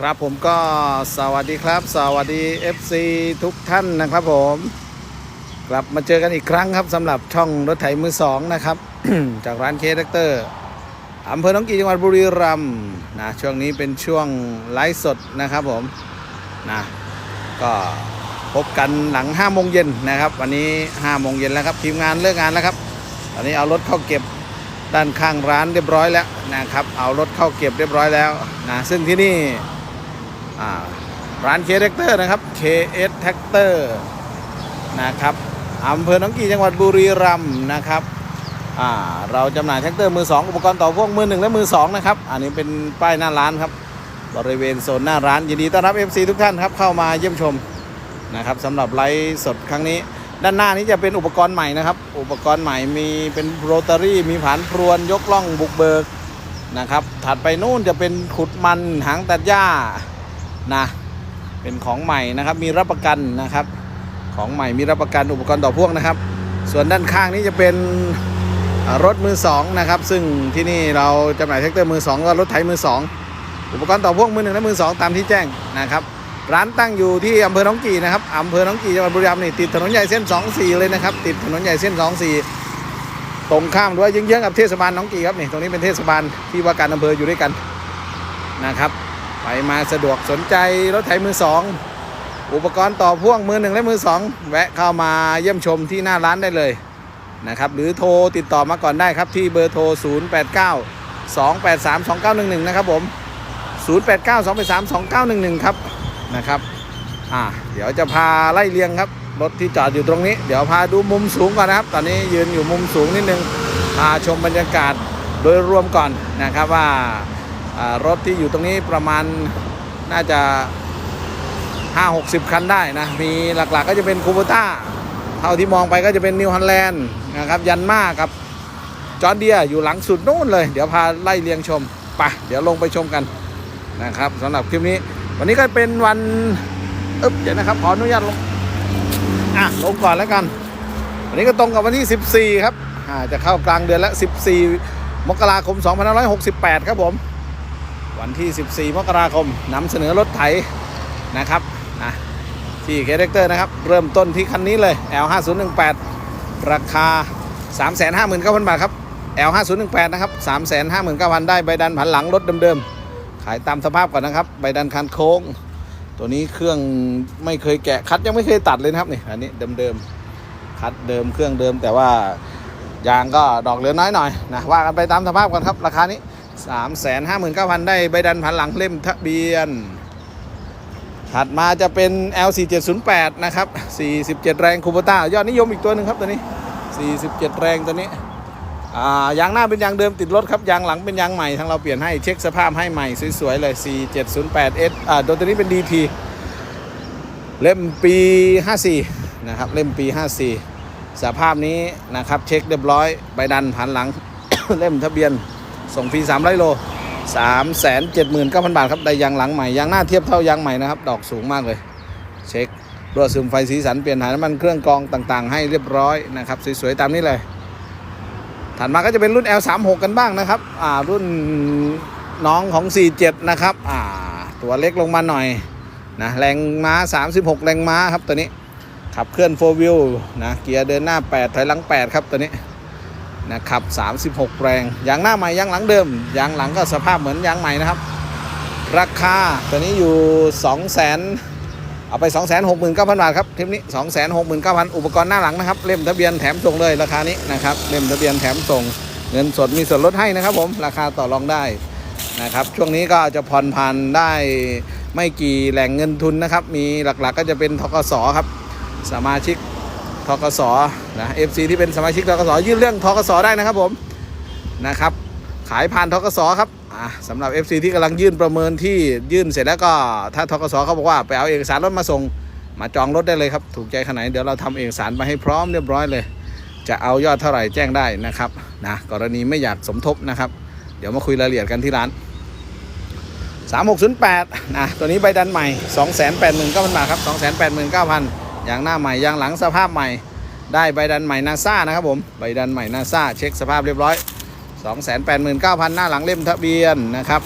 ครับผมก็สวัสดีครับ สวัสดี FC ทุกท่านนะครับผม กลับมาเจอกันอีกครั้งครับสำหรับช่องรถไถมือสองนะครับ จากร้านเคสเตอร์อำเภอหนองกีจังหวัดบุรีรัมย์นะช่วงนี้เป็นช่วงไลฟ์สดนะครับผมนะก็พบกันหลัง5โมงเย็นนะครับ วันนี้5โมงเย็นแล้วครับทีมงานเลิกงานแล้วครับ ตอนนี้เอารถเข้าเก็บด้านข้างร้านเรียบร้อยแล้วนะครับ เอารถเข้าเก็บเรียบร้อยแล้วนะซึ่งที่นี่ ร้านเคสแท็กเตอร์นะครับ KS แท็กเตอร์นะครับอำเภอหนองกี่จังหวัดบุรีรัมย์นะครับเราจำหน่ายแท็กเตอร์มือ 2 อุปกรณ์ต่อพ่วงมือหนึ่งและมือ 2 นะครับ อันนี้เป็นป้ายหน้าร้านครับ บริเวณโซนหน้าร้าน ยินดีต้อนรับ FC ทุกท่านครับ เข้ามาเยี่ยมชมนะครับสำหรับไลฟ์สดครั้งนี้ ด้านหน้านี้จะเป็นอุปกรณ์ใหม่นะครับ อุปกรณ์ใหม่มีเป็นโรตารี่ มีผานพรวนยกล่องบุกเบิกนะครับถัดไปนู่นจะเป็นขุดมันหางตัดหญ้า นะ เป็นของใหม่นะครับ มีรับประกันนะครับ ของใหม่มีรับประกันอุปกรณ์ต่อพ่วงนะครับ ส่วนด้านข้างนี้จะเป็นรถมือสองนะครับ ซึ่งที่นี่เราจำหน่ายแท็กเตอร์มือสองก็รถไถมือสองอุปกรณ์ต่อพ่วงมือหนึ่งและมือสองตามที่แจ้งนะครับ ร้านตั้งอยู่ที่อำเภอหนองกี่นะครับอำเภอหนองกี่จังหวัดบุรีรัมย์นี่ติดถนนใหญ่เส้น 24 เลยนะครับ ติดถนนใหญ่เส้น 24 ตรงข้ามด้วยเยื้องๆกับเทศบาลหนองกี่ครับนี่ตรงนี้เป็นเทศบาลที่ว่าการอำเภออยู่ด้วยกันนะครับ ไปมาสะดวกสนใจรถไถมือสองอุปกรณ์ต่อพ่วงมือหนึ่งและมือสองแวะเข้ามาเยี่ยมชมที่หน้าร้านได้เลยนะครับ หรือโทรติดต่อมาก่อนได้ครับที่เบอร์โทร 0 8 9 2 8 3 2 9 1 1 นะครับผม 0 8 9 2 8 3 2 9 1 1 ครับนะครับอ่าเดี๋ยวจะพาไล่เรียงครับ รถที่จอดอยู่ตรงนี้ เดี๋ยวพาดูมุมสูงก่อนนะครับ ตอนนี้ยืนอยู่มุมสูงนิดนึงพาชมบรรยากาศโดยรวมก่อนนะครับว่าอ่า รถที่อยู่ตรงนี้ประมาณน่าจะ 5 60 คันได้นะ มีหลักๆก็จะเป็นคูเปต้าเท่าที่มองไปก็จะเป็นนิวฮันแลนด์นะครับ ยันมากับจอร์เดียอยู่หลังสุดนู่นเลย เดี๋ยวพาไล่เรียงชมไปเดี๋ยวลงไปชมกันนะครับสำหรับคลิปนี้ วันนี้ก็เป็นวันอึ๊บเดี๋ยวนะครับ ขออนุญาตลงอะลงก่อนแล้วกัน วันนี้ก็ตรงกับวันที่ 14 ครับอ่าจะเข้ากลางเดือนแล้ว14 มกราคม 2568 ครับผม วันที่ 14มกราคมนำเสนอรถไถนะครับนะที่เคเรคเตอร์นะครับ เริ่มต้นที่คันนี้เลย L5018 ราคา 359,000 บาทครับ L5018 นะครับ 359,000 ได้ใบดันผันหลังรถเดิมๆ ขายตามสภาพก่อนนะครับ ใบดันคันโค้ง ตัวนี้เครื่องไม่เคยแกะคัดยังไม่เคยตัดเลยนะครับนี่อันนี้เดิมๆ คัดเดิมเครื่องเดิมแต่ว่ายางก็ดอกเหลือน้อยหน่อยนะว่ากันไปตามสภาพกันครับ ราคานี้ 359,000 ได้ใบดันผันหลังเล่มทะเบียน ถัดมาจะเป็น L4708 นะครับ 47 แรงคูเปต้ายอดนิยมอีกตัวหนึ่งครับตัวนี้ 47 แรงตัวนี้ยางหน้าเป็นยางเดิมติดรถครับยางหลังเป็นยางใหม่ทางเราเปลี่ยนให้เช็คสภาพให้ใหม่สวยๆเลย 4708S อ่าตัวนี้เป็น DT เล่มปี 54 นะครับ เล่มปี 54 สภาพนี้นะครับ เช็คเรียบร้อยใบดันผันหลัง เล่มทะเบียน ส่งฟรี300โล3 7 9 0 0 0 บาทครับได้ยางหลังใหม่ยางหน้าเทียบเท่ายางใหม่นะครับ ดอกสูงมากเลย เช็ครั่วซึมไฟสีสันเปลี่ยนถ่ายน้ำมันเครื่องกรองต่างๆ ให้เรียบร้อยนะครับสวยๆตามนี้เลยถัดมาก็จะเป็นรุ่น L36 กันบ้างนะครับอ่ารุ่นน้องของ 47 นะครับอ่าตัวเล็กลงมาหน่อยนะแรงม้า 36 แรงม้าครับตัวนี้ขับเคลื่อน4 wheel นะเกียร์เดินหน้า 8 ถอยหลัง 8 ครับตัวนี้ นะครับ 36 แรงยางหน้าใหม่ยางหลังเดิมยางหลังก็สภาพเหมือนยางใหม่นะครับ ราคาตัวนี้อยู่2 0 0 0 0 0เอาไป 2 6 9 0 0 0 บาทครับทริปนี้ 2 6 9 0 0 0 อุปกรณ์หน้าหลังนะครับ เล่มทะเบียนแถมส่งเลยราคานี้นะครับ เล่มทะเบียนแถมส่ง เงินสดมีส่วนลดให้นะครับ ผม ราคาต่อรองได้นะครับ ช่วงนี้ก็จะผ่อนพันได้ไม่กี่แหล่งเงินทุนนะครับ มีหลักๆก็จะเป็นทกสครับ สมาชิก ทกสนะ FC ที่เป็นสมาชิกทกสยื่นเรื่องทกสได้นะครับผมนะครับ ขายผ่านทกสครับอ่าสำหรับ FC ที่กำลังยื่นประเมินที่ยื่นเสร็จแล้วก็ถ้าทกสเขาบอกว่าไปเอาเอกสารรถมาส่งมาจองรถได้เลยครับ ถูกใจขนาดไหนเดี๋ยวเราทำเอกสารมาให้พร้อมเรียบร้อยเลย จะเอายอดเท่าไหร่แจ้งได้นะครับนะกรณีไม่อยากสมทบนะครับ เดี๋ยวมาคุยรายละเอียดกันที่ร้าน 3608นะตัวนี้ใบดันใหม่ 289,000บาทครับ 289,000 ยางหน้าใหม่ยางหลังสภาพใหม่ ได้ใบดันใหม่นาซ่านะครับผมใบดันใหม่นาซ่าเช็คสภาพเรียบร้อย 289,000 หน้าหลังเล่มทะเบียนนะครับ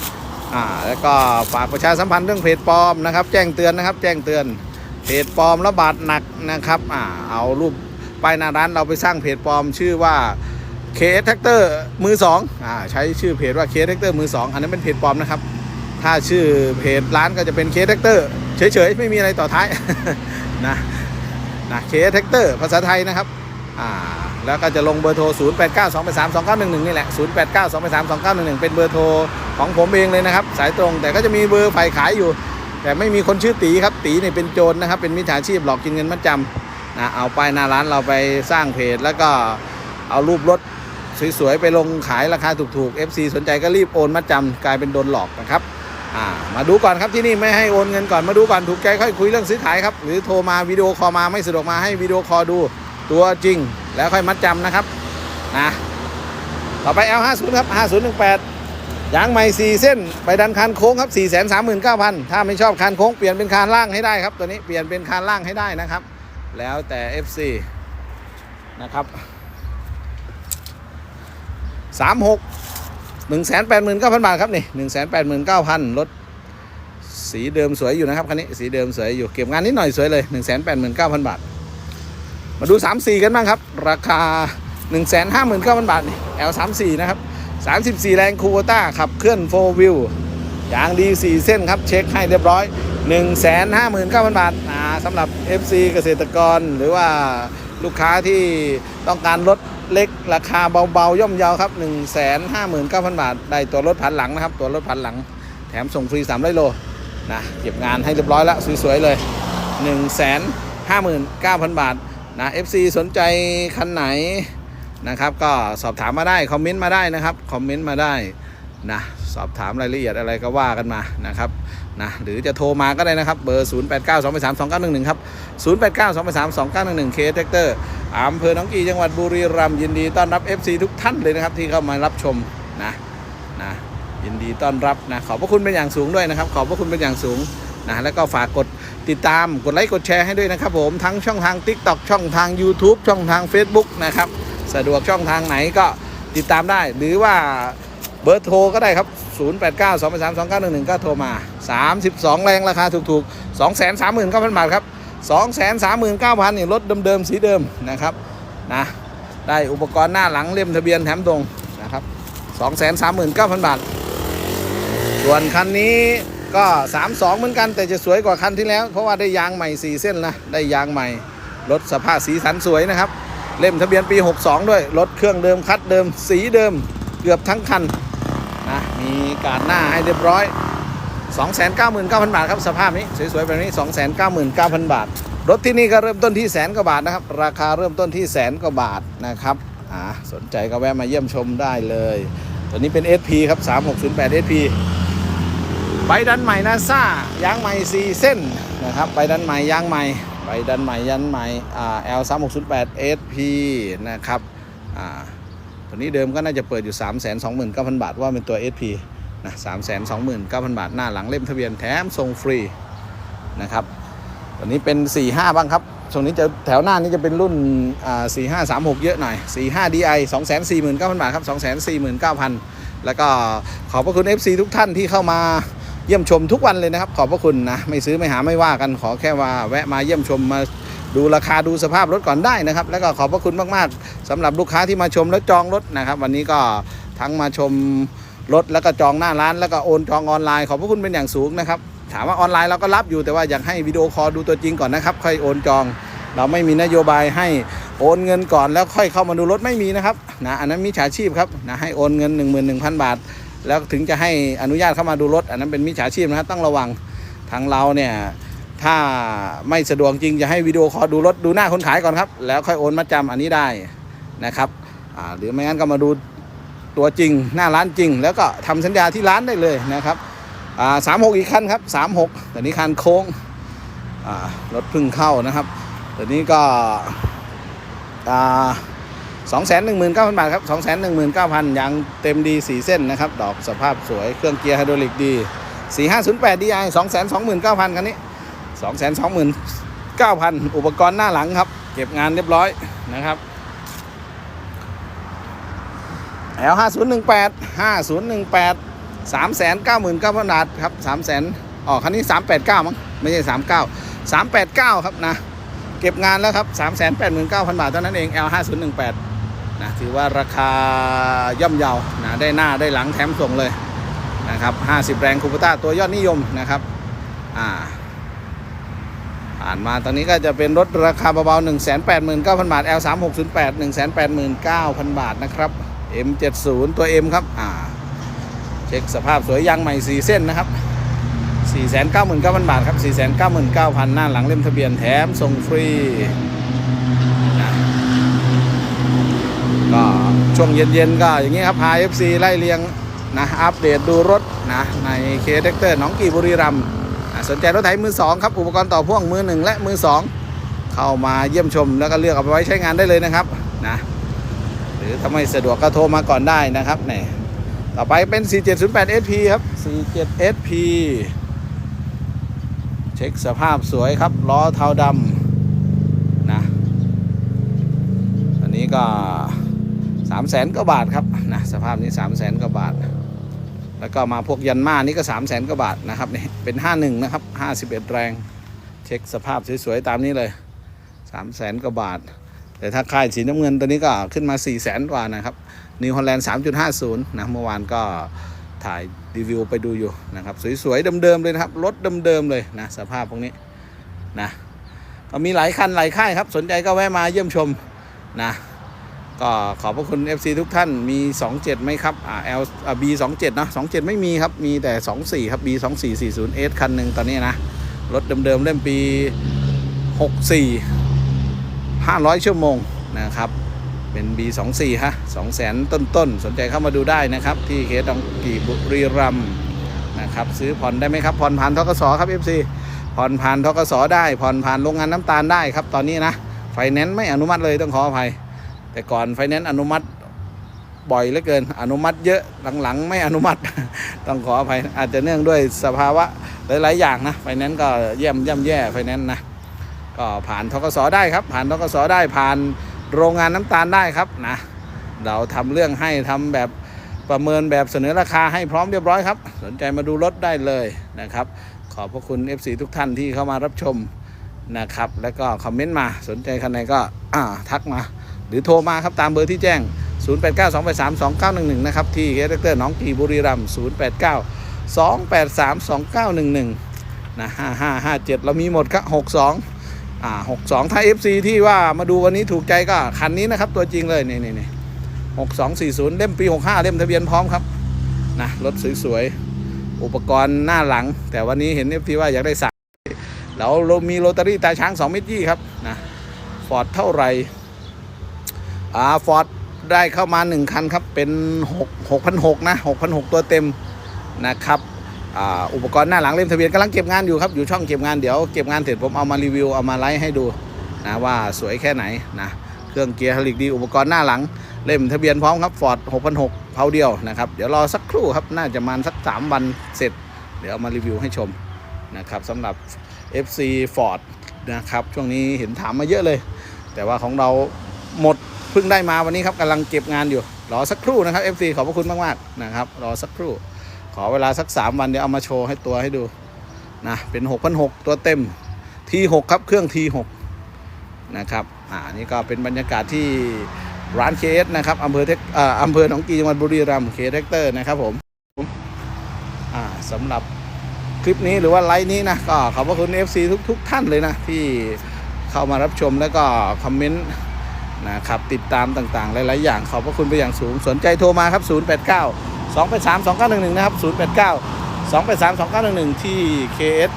อ่าแล้วก็ฝากประชาสัมพันธ์เรื่องเพจปลอมนะครับ แจ้งเตือนนะครับ แจ้งเตือนเพจปลอมระบาดหนักนะครับอ่าเอารูปป้ายหน้าร้านเราไปสร้างเพจปลอมชื่อว่าเคสแท็กเตอร์มือสองอ่าใช้ชื่อเพจว่าเคสแท็กเตอร์มือสองอันนั้นเป็นเพจปลอมนะครับ ถ้าชื่อเพจร้านก็จะเป็นเคสแท็กเตอร์เฉยๆ ไม่มีอะไรต่อท้ายนะ นะเคสแท็กเตอร์ภาษาไทยนะครับอ่าแล้วก็จะลงเบอร์โทร 0 8 9 2 8 3 2 9 1 1 นี่แหละ 0 8 9 2 8 3 2 9 1 1 เป็นเบอร์โทรของผมเองเลยนะครับ สายตรงแต่ก็จะมีเบอร์ฝ่ายขายอยู่ แต่ไม่มีคนชื่อตีครับ ตีเนี่ยเป็นโจรนะครับ เป็นมิจฉาชีพหลอกกินเงินมัดจำนะเอาป้ายหน้าร้านเราไปสร้างเพจ แล้วก็เอารูปรถสวยๆ ไปลงขายราคาถูกๆ FC สนใจก็รีบโอนมาจำกลายเป็นโดนหลอกนะครับ อ่ามาดูก่อนครับที่นี่ไม่ให้โอนเงินก่อนมาดูก่อนถูกใจค่อยคุยเรื่องซื้อขายครับ หรือโทรมาวิดีโอคอลมาไม่สะดวกมาให้วิดีโอคอลดูตัวจริง แล้วค่อยมัดจำนะครับนะต่อไป L50 ครับ5018ยางใหม่4เส้นไปดันคานโค้งครับ 439,000 ถ้าไม่ชอบคานโค้งเปลี่ยนเป็นคานล่างให้ได้ครับ ตัวนี้เปลี่ยนเป็นคานล่างให้ได้นะครับ แล้วแต่ FC นะครับสาม หนึ่งแสนแปดหมื่นเก้าพันบาทครับนี่หนึ่งแสนแปดหมื่นเก้าพันรถสีเดิมสวยอยู่นะครับคันนี้สีเดิมสวยอยู่เก็บงานนิดหน่อยสวยเลยหนึ่งแสนแปดหมื่นเก้าพันบาท มาดูสามสี่กันบ้างครับ ราคาหนึ่งแสนห้าหมื่นเก้าพันบาทนี่ L สามสี่นะครับสามสิบสี่แรงคูโบต้าขับเคลื่อนโฟวิวยางดีสี่เส้นครับเช็คให้เรียบร้อยหนึ่งแสนห้าหมื่นเก้าพันบาทสำหรับ FC เกษตรกรหรือว่าลูกค้าที่ต้องการรถ เล็กราคาเบาๆย่อมเยาวครับ 1 5 9 0 0 0 บาท ได้ตัวรถพันหลังนะครับ ตัวรถพันหลัง แถมส่งฟรี3ไร่โลนะเก็บงานให้เรียบร้อยแล้วสวยๆเลย 1 5 9 0 0 0 บาทนะ FC สนใจคันไหนนะครับ ก็สอบถามมาได้ คอมเมนต์มาได้นะครับ คอมเมนต์มาได้นะ สอบถามรายละเอียดอะไรก็ว่ากันมานะครับนะหรือจะโทรมาก็ได้นะครับ เบอร์ 0 8 9 2 3 2 9 1 1 ครับ 0 8 9 2 3 2 9 1 1 เคสแท็กเตอร์อำเภอหนองกีจังหวัดบุรีรัมย์ยินดีต้อนรับ FC ทุกท่านเลยนะครับ ที่เข้ามารับชมนะนะยินดีต้อนรับนะขอบพระคุณเป็นอย่างสูงด้วยนะครับ ขอบพระคุณเป็นอย่างสูงนะแล้วก็ฝากกดติดตามกดไลค์กดแชร์ให้ด้วยนะครับผมทั้งช่องทาง TikTok ช่องทาง YouTube ช่องทาง Facebook นะครับสะดวกช่องทางไหนก็ติดตามได้หรือว่า บอร์โทรก็ได้ครับ 0 8 9 2 3 2 9 1 1 ก็โทรมา 32 แรงราคาถูกๆ 2 3 9 0 0 0 บาทครับ 2 3 9 0 0 0นี่รถเดิมๆ สีเดิมนะครับนะได้อุปกรณ์หน้าหลังเล่มทะเบียนแถมตรงนะครับ 2 3 9 0 0 0 บาท ส่วนคันนี้ก็ 32 เหมือนกันแต่จะสวยกว่าคันที่แล้ว เพราะว่าได้ยางใหม่ 4 เส้นนะได้ยางใหม่ รถสภาพสีสันสวยนะครับ เล่มทะเบียนปี 62 ด้วย รถเครื่องเดิมคัดเดิมสีเดิมเกือบทั้งคัน มีการหน้าให้เรียบร้อย 299,000 บาทครับสภาพนี้สวยๆแบบนี้ 299,000 บาท รถที่นี่ก็เริ่มต้นที่แสนกว่าบาทนะครับ ราคาเริ่มต้นที่แสนกว่าบาทนะครับอ่าสนใจก็แวะมาเยี่ยมชมได้เลย ตัวนี้เป็น SP ครับ 3608 SP ใบดันใหม่นาซ่ายางใหม่4เส้นนะครับใบดันใหม่ยางใหม่ใบดันใหม่ยันใหม่อ่า L 3608 SP นะครับอ่า ตัวนี้เดิมก็น่าจะเปิดอยู่ 3 2 9 0 0 0 บาทว่าเป็นตัว SP นะ3 2 9 0 0 0บาท หน้าหลังเล่มทะเบียนแถมส่งฟรีนะครับตัวนี้เป็น 45 บ้างครับช่วงนี้จะแถวหน้านี้จะเป็นรุ่นอ่า45 36เยอะหน่อย45 DI 249,000บาทครับ249,000แล้วก็ขอบพระคุณ FC ทุกท่านที่เข้ามาเยี่ยมชมทุกวันเลยนะครับ ขอบพระคุณนะ ไม่ซื้อไม่หาไม่ว่ากันขอแค่ว่าแวะมาเยี่ยมชมมา ดูราคาดูสภาพรถก่อนได้นะครับ แล้วก็ขอบพระคุณมากๆสำหรับลูกค้าที่มาชมและจองรถนะครับ วันนี้ก็ทั้งมาชมรถแล้วก็จองหน้าร้าน แล้วก็โอนจองออนไลน์ขอบพระคุณเป็นอย่างสูงนะครับถามว่าออนไลน์เราก็รับอยู่แต่ว่าอยากให้วิดีโอคอลดูตัวจริงก่อนนะครับ ค่อยโอนจอง เราไม่มีนโยบายให้โอนเงินก่อนแล้วค่อยเข้ามาดูรถไม่มีนะครับนะอันนั้นมิจฉาชีพครับนะให้โอนเงิน 11,000 บาท แล้วถึงจะให้อนุญาตเข้ามาดูรถ อันนั้นเป็นมิจฉาชีพนะครับต้องระวังทางเราเนี่ย ถ้าไม่สะดวกจริงจะให้วิดีโอคอดูรถดูหน้าคนขายก่อนครับ แล้วค่อยโอนมาจำอันนี้ได้นะครับหรือไม่งั้นก็มาดูตัวจริงหน้าร้านจริง แล้วก็ทำสัญญาที่ร้านได้เลยนะครับสามหกอีกคันครับสามหกแต่นี้คันโค้งรถพึ่งเข้านะครับตัวนี้ก็อ่า2 1 9 0 0 0บาทครับ2 1 9 0 0 0ยางเต็มดี4เส้นนะครับ ดอกสภาพสวยเครื่องเกียร์ไฮดรอลิกดี4508 DI 2 2 9 0 0 0คันนี้ 2 2 9 0 0 0 อุปกรณ์หน้าหลังครับ เก็บงานเรียบร้อยนะครับ L 5018 5018สามแสนเก้าหมื่นเก้าพันบาทครับสามแสนอ๋อคันนี้สามแปดเก้ามั้งไม่ใช่สามเก้าสามแปดเก้าครับนะ เก็บงานแล้วครับสามแสนแปดหมื่นเก้าพันบาทเท่านั้นเอง L ห้าศูนย์หนึ่งแปดนะถือว่าราคาย่อมเยานะได้หน้าได้หลังแถมส่งเลยนะครับห้าสิบแรงคูปต้าตัวยอดนิยมนะครับ อ่า ผ่านมาตอนนี้ก็จะเป็นรถราคาเบาๆ 1 8 9 0 0 0 บาท L 3 6 0 8 1 8 9 0 0 0 บาทนะครับ M 7 0 ตัว M ครับ อ่า เช็คสภาพสวยยางใหม่ 4 เส้นนะครับ 499,000 บาทครับ 499,000 หน้าหลังเล่มทะเบียนแถมส่งฟรีก็ช่วงเย็นๆ ก็อย่างนี้ครับพา FC ไล่เรียงนะอัปเดตดูรถนะในเคเด็กเตอร์น้องกีบุรีรัมย์ สนใจรถไถมือ2ครับอุปกรณ์ต่อพ่วงมือ1และมือ2เข้ามาเยี่ยมชมแล้วก็เลือกเอาไปไว้ใช้งานได้เลยนะครับนะหรือถ้าไม่สะดวกก็โทรมาก่อนได้นะครับเนี่ยต่อไปเป็น 4708 SP ครับ 47 SP เช็คสภาพสวยครับล้อเทาดำนะอันนี้ก็ 3 0 0แสนกว่าบาทครับนะสภาพนี้ 3 0 0แสนกว่าบาท แล้วก็มาพวกยันมานี่ก็ 3 0 0แสนกว่าบาทนะครับนี่เป็น 51 นะครับ 51 แรง เช็คสภาพสวยๆ ตามนี้เลย 3 0 0แสนกว่าบาท แต่ถ้าค่ายสีน้ำเงินตัวนี้ก็ขึ้นมา 4 0 0แสนกว่านะครับนิวฮอลแลนด์3.50 นะเมื่อวานก็ถ่ายรีวิวไปดูอยู่นะครับ สวยๆเดิมๆเลยนะครับ รถเดิมๆเลยนะ สภาพพวกนี้นะก็มีหลายคันหลายค่ายครับ สนใจก็แวะมาเยี่ยมชมนะ ก็ขอบพระคุณ FC ทุกท่านมี 27ไหมครับอ่า L อ่า B 27เนอะ27 ไม่มีครับ มีแต่ 24 ครับ B 2440 S คันหนึ่งตอนนี้นะ รถเดิมๆเล่มปี 64 500 ชั่วโมงนะครับเป็น B24 ฮะ2แสนต้นๆ สนใจเข้ามาดูได้นะครับ ที่เคสดองกีบุรีรัมนะครับ ซื้อผ่อนได้ไหมครับ ผ่อนผ่านทกสครับ FC ผ่อนผ่านทกสได้ ผ่อนผ่านโรงงานน้ำตาลได้ครับ ตอนนี้นะ ไฟแนนซ์ไม่อนุมัติเลยต้องขออภัย แต่ก่อนไฟแนนซ์อนุมัติบ่อยเหลือเกิน อนุมัติเยอะหลังๆ ไม่อนุมัติ ต้องขออภัยอาจจะเนื่องด้วยสภาวะหลายๆอย่างนะไฟแนนซ์ก็เยี่ยมย่ำแย่ไฟแนนซ์นะก็ผ่านทกสได้ครับ ผ่านทกสได้ผ่านโรงงานน้ำตาลได้ครับนะเราทำเรื่องให้ทำแบบประเมินแบบเสนอราคาให้พร้อมเรียบร้อยครับ สนใจมาดูรถได้เลยนะครับ ขอบพระคุณ FC ทุกท่านที่เข้ามารับชมนะครับ แล้วก็คอมเมนต์มาสนใจคันไหนก็อ่าทักมา หรือโทรมาครับตามเบอร์ที่แจ้ง 0892832911 นะครับ ที่เคเตอร์น้องกีบุรีรัมย์089 283 2911 นะ 5557 เรามีหมดครับ 62 อ่า 62 ถ้า FC ที่ว่ามาดูวันนี้ถูกใจก็คันนี้นะครับ ตัวจริงเลย นี่นี่นี่6240 เล่มปี 65 เล่มทะเบียนพร้อมครับ นะ รถสวยๆ อุปกรณ์หน้าหลัง แต่วันนี้เห็น FC ว่าอยากได้สายแล้วเรามีโรตารี่ตาช้าง 2 เมตรยี่ครับ นะ ฟอร์ดเท่าไหร่ อ่าฟอร์ดได้เข้ามา 1 คันครับ เป็น 6 6,600นะ6,600 ตัวเต็มนะครับอุปกรณ์หน้าหลังเล่มทะเบียนกำลังเก็บงานอยู่ครับ อยู่ช่องเก็บงานเดี๋ยวเก็บงานเสร็จผมเอามารีวิวเอามาไลฟ์ให้ดูนะว่าสวยแค่ไหนนะเครื่องเกียร์ฮลิกดีอุปกรณ์หน้าหลังเล่มทะเบียนพร้อมครับฟอร์ด6,600เผาเดียวนะครับเดี๋ยวรอสักครู่ครับน่าจะมาสัก 3 วันเสร็จ เดี๋ยวเอามารีวิวให้ชมนะครับสำหรับ FC Ford นะครับช่วงนี้เห็นถามมาเยอะเลย แต่ว่าของเราหมด เพิ่งได้มาวันนี้ครับกำลังเก็บงานอยู่ รอสักครู่นะครับ FC ขอบพระคุณมากๆนะครับ รอสักครู่ ขอเวลาสัก 3 วันเดี๋ยวเอามาโชว์ให้ตัวให้ดูนะเป็น 6,600 ตัวเต็ม T6 ครับเครื่อง T6 นะครับอ่านี่ก็เป็นบรรยากาศที่ร้านเคสนะครับอำเภอเทคอ่าอำเภอหนองกีจังหวัดบุรีรัมย์เคสเทคเตอร์นะครับผมอ่าสำหรับคลิปนี้หรือว่าไลฟ์นี้นะก็ขอบพระคุณ FC ทุกทุกท่านเลยนะที่เข้ามารับชมแล้วก็คอมเมนต์ นะครับติดตามต่างๆ หลาย ๆ อย่างขอบพระคุณไปอย่างสูง สนใจโทรมาครับ 089 283 2911 นะครับ 089 283 2911 ที่ KS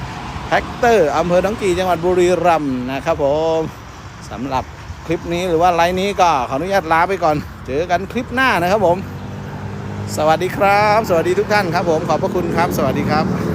h a c t o r อำเภอหนองกีจังหวัดบุรีรัมย์นะครับผมสำหรับคลิปนี้หรือว่าไลน์นี้ก็ขออนุญาตลาไปก่อน เจอกันคลิปหน้านะครับผม สวัสดีครับ สวัสดีทุกท่านครับผมขอบพระคุณครับ สวัสดีครับ